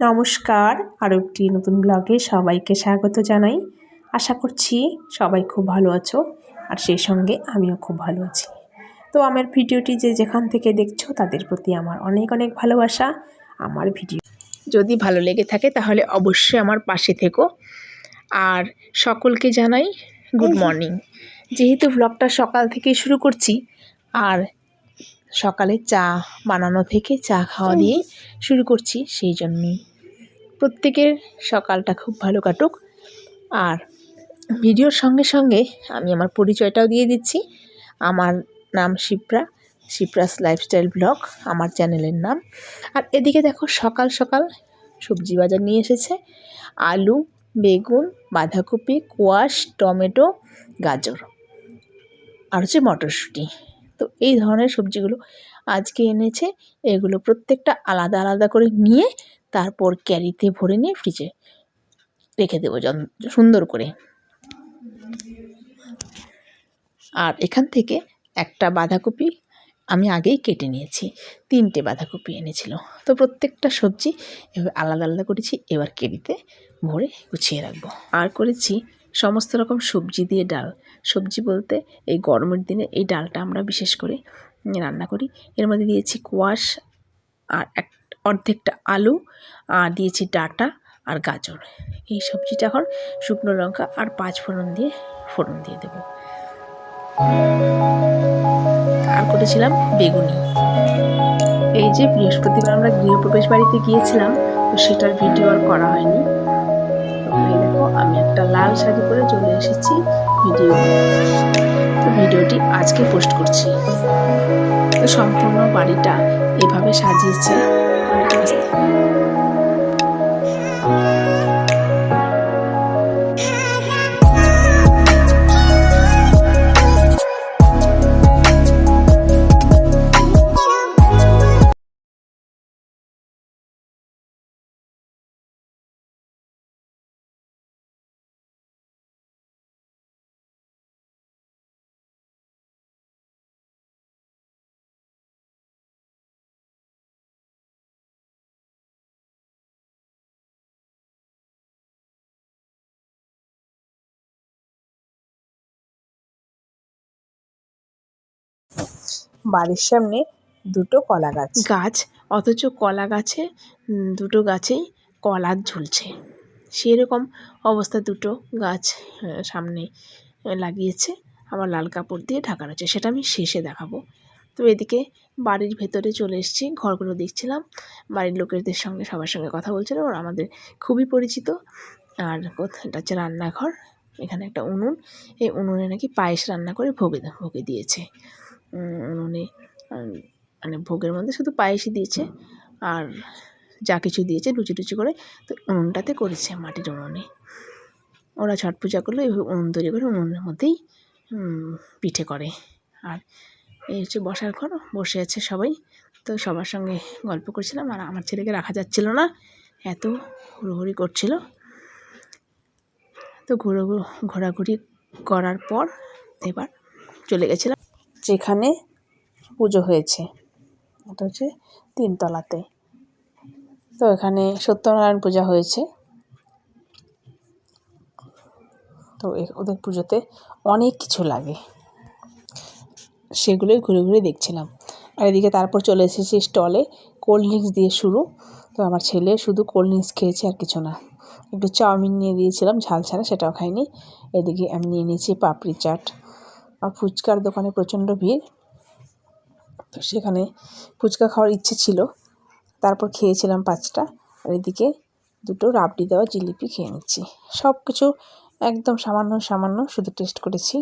নমস্কার আরও একটি নতুন ব্লগে সবাইকে স্বাগত জানাই। আশা করছি সবাই খুব ভালো আছো আর সেই সঙ্গে আমিও খুব ভালো আছি। তো আমার ভিডিওটি যে যেখান থেকে দেখছ তাদের প্রতি আমার অনেক অনেক ভালোবাসা আমার ভিডিও। যদি ভালো লেগে থাকে তাহলে অবশ্যই আমার পাশে থেকো। আর সকলকে জানাই গুড মর্নিং। যেহেতু ব্লগটা সকাল থেকে শুরু করছি আর সকালে চা বানানো থেকে চা খাওয়া দিয়ে শুরু করছি সেই জন্যই। প্রত্যেকের সকালটা খুব ভালো কাটুক। আর ভিডিওর সঙ্গে সঙ্গে আমি আমার পরিচয়টাও দিয়ে দিচ্ছি। আমার নাম শিপ্রা শিপ্রাস লাইফস্টাইল ব্লগ আমার চ্যানেলের নাম। আর এদিকে দেখো সকাল সকাল সবজি বাজার নিয়ে এসেছে। আলু বেগুন বাঁধাকপি কোয়াশ টমেটো গাজর। আর হচ্ছে মটরশুঁটি। তো এই ধরনের সবজিগুলো আজকে এনেছে। এগুলো প্রত্যেকটা আলাদা আলাদা করে নিয়ে তারপর ক্যারিতে ভরে নিয়ে ফ্রিজে রেখে দেবো সুন্দর করে। আর এখান থেকে একটা বাঁধাকপি আমি আগেই কেটে নিয়েছি। তিনটে বাঁধাকপি এনেছিল। তো প্রত্যেকটা সবজি এবার আলাদা আলাদা করেছি, এবার কেরিতে ভরে গুছিয়ে রাখব। আর করেছি সমস্ত রকম সবজি দিয়ে ডাল। সবজি বলতে এই গরমের দিনে এই ডালটা আমরা বিশেষ করে রান্না করি। এর মধ্যে দিয়েছি কোয়াশ আর এক অর্ধেকটা আলু, আর দিয়েছি ডাটা আর গাজর। এই সবজিটা এখন শুকনো লঙ্কা আর পাঁচ ফোড়ন দিয়ে ফোড়ন দিয়ে দেব। আর করেছিলাম বেগুনি। এই যে বৃহস্পতিবার আমরা গৃহপ্রবেশ বাড়িতে গিয়েছিলাম, তো সেটার ভিডিও আর করা হয়নি। দেখো, আমি একটা লাল শাড়ি পরে চলে এসেছি ভিডিও তো ভিডিওটি আজকে পোস্ট করছি। তো সম্পূর্ণ বাড়িটা এভাবে সাজিয়েছে। বাড়ির সামনে দুটো কলা গাছ। গাছ, অথচ কলা গাছে দুটো গাছেই কলা ঝুলছে। সেরকম অবস্থা দুটো গাছ সামনে লাগিয়েছে। আবার লাল কাপড় দিয়ে ঢাকা রয়েছে। সেটা আমি শেষে দেখাবো। তো এদিকে বাড়ির ভেতরে চলে এসেছি। ঘরগুলো দেখছিলাম। বাড়ির লোকেদের সঙ্গে, সবার সঙ্গে কথা বলছিলাম ওরা আমাদের খুবই পরিচিত। আর এটা হচ্ছে রান্নাঘর। এখানে একটা উনুন। এই উনুনে নাকি পায়েস রান্না করে ভোগে ভোগে দিয়েছে। উনুনে মানে ভোগের মধ্যে শুধু পায়েসই দিয়েছে আর যা কিছু দিয়েছে লুচি টুচি করে তো উনুনটাতে করেছে মাটির উনুনে। ওরা ছট পূজা করলে এইভাবে উনুন তৈরি করে উনুনের মধ্যেই পিঠে করে। আর এই হচ্ছে বসার ঘর, বসে আছে সবাই। তো সবার সঙ্গে গল্প করছিলাম আর আমার ছেলেকে রাখা যাচ্ছিল না, এত হুড়োহুড়ি করছিল। তো ঘুরো ঘোরাঘুরি করার পর এবার চলে গেছিলাম। যেখানে পুজো হয়েছে। এটা হচ্ছে তিনতলাতে। তো এখানে সত্যনারায়ণ পূজা হয়েছে। তো ওদের পুজোতে অনেক কিছু লাগে। সেগুলোই ঘুরে ঘুরে দেখছিলাম। আর এদিকে তারপর চলে এসেছি স্টলে কোল্ড ড্রিঙ্কস দিয়ে শুরু। তো আমার ছেলে শুধু কোল্ড ড্রিঙ্কস খেয়েছে আর কিছু না। একটু চাউমিন নিয়ে দিয়েছিলাম, ঝাল ছাড়া সেটাও খাইনি। এদিকে আমি নিয়ে নিয়েছি পাপড়ি চাট। আর ফুচকার দোকানে প্রচণ্ড ভিড়। তো সেখানে ফুচকা খাওয়ার ইচ্ছে ছিল। তারপর খেয়েছিলাম পাঁচটা। আর এদিকে দুটো রাবড়ি দেওয়া জিলিপি খেয়ে নিচ্ছি। সব কিছু একদম সামান্য সামান্য শুধু টেস্ট করেছি।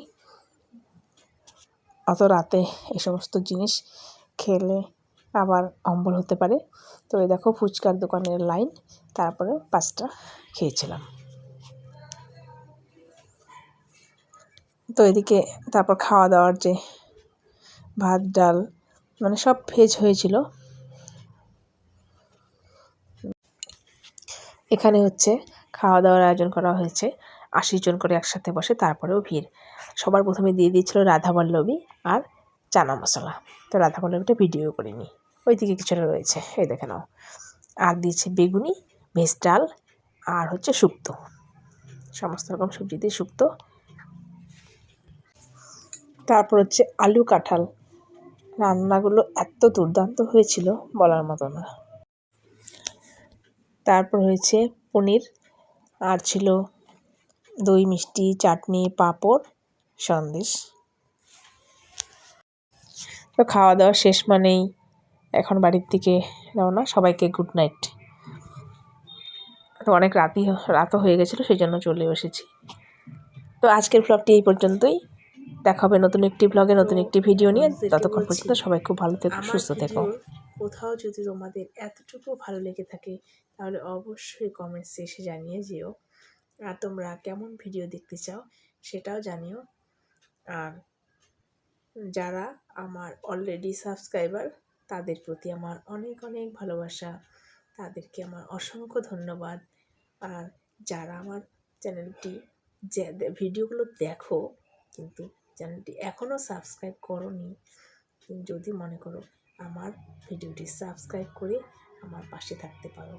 অত রাতে এই সমস্ত জিনিস খেলে আবার অম্বল হতে পারে। তো এই দেখো ফুচকার দোকানের লাইন। তারপরে পাঁচটা খেয়েছিলাম। তো এদিকে তারপর খাওয়া দাওয়ার যে ভাত, ডাল মানে সব ভেজ হয়েছিল। এখানে হচ্ছে খাওয়া দাওয়ার আয়োজন করা হয়েছে। আশি জন করে একসাথে বসে, তারপরেও ভিড়। সবার প্রথমে দিয়ে দিয়েছিল রাধাবল্লভী আর চানা মশলা। তো রাধাবল্লভীটা ভিডিও করিনি। ওই দিকে কিছুটা রয়েছে, এই দেখে নাও। আর দিয়েছে বেগুনি, ভেজ ডাল আর হচ্ছে শুক্তো। সমস্ত রকম সবজি দিয়ে শুক্তো। তারপর হচ্ছে আলু কাঁঠাল। রান্নাগুলো এত দুর্দান্ত হয়েছিল বলার মতো না। তারপর হয়েছে পনির, আর ছিল দই, মিষ্টি, চাটনি, পাঁপড়, সন্দেশ। তো খাওয়া দাওয়া শেষ মানেই এখন বাড়ির দিকে রওনা। সবাইকে গুড নাইট তো অনেক রাতই, রাতও হয়ে গেছিল সেই জন্য চলে এসেছি। তো আজকের ব্লগটি এই পর্যন্তই। দেখা হবে নতুন একটি ব্লগে নতুন একটি ভিডিও নিয়ে। ততক্ষণ পর্যন্ত সবাই খুব ভালো থেকো সুস্থ থেকো। কোথাও যদি তোমাদের এতটুকু ভালো লেগে থাকে তাহলে অবশ্যই কমেন্টসে এসে জানিয়ে যেও। আর তোমরা কেমন ভিডিও দেখতে চাও সেটাও জানিও। আর যারা আমার অলরেডি সাবস্ক্রাইবার তাদের প্রতি আমার অনেক অনেক ভালোবাসা। তাদেরকে আমার অসংখ্য ধন্যবাদ। আর যারা আমার চ্যানেলটি যে ভিডিওগুলো দেখো কিন্তু চ্যানেলটি এখনও সাবস্ক্রাইব করনি, যদি মনে করো আমার ভিডিওটি সাবস্ক্রাইব করে আমার পাশে থাকতে পারো।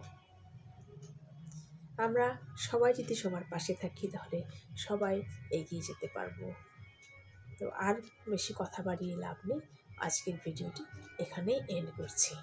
আমরা সবাই যদি সবার পাশে থাকি তাহলে সবাই এগিয়ে যেতে পারব। তো আর বেশি কথা বাড়িয়ে লাভ নেই, আজকের ভিডিওটি এখানেই এন্ড করছি।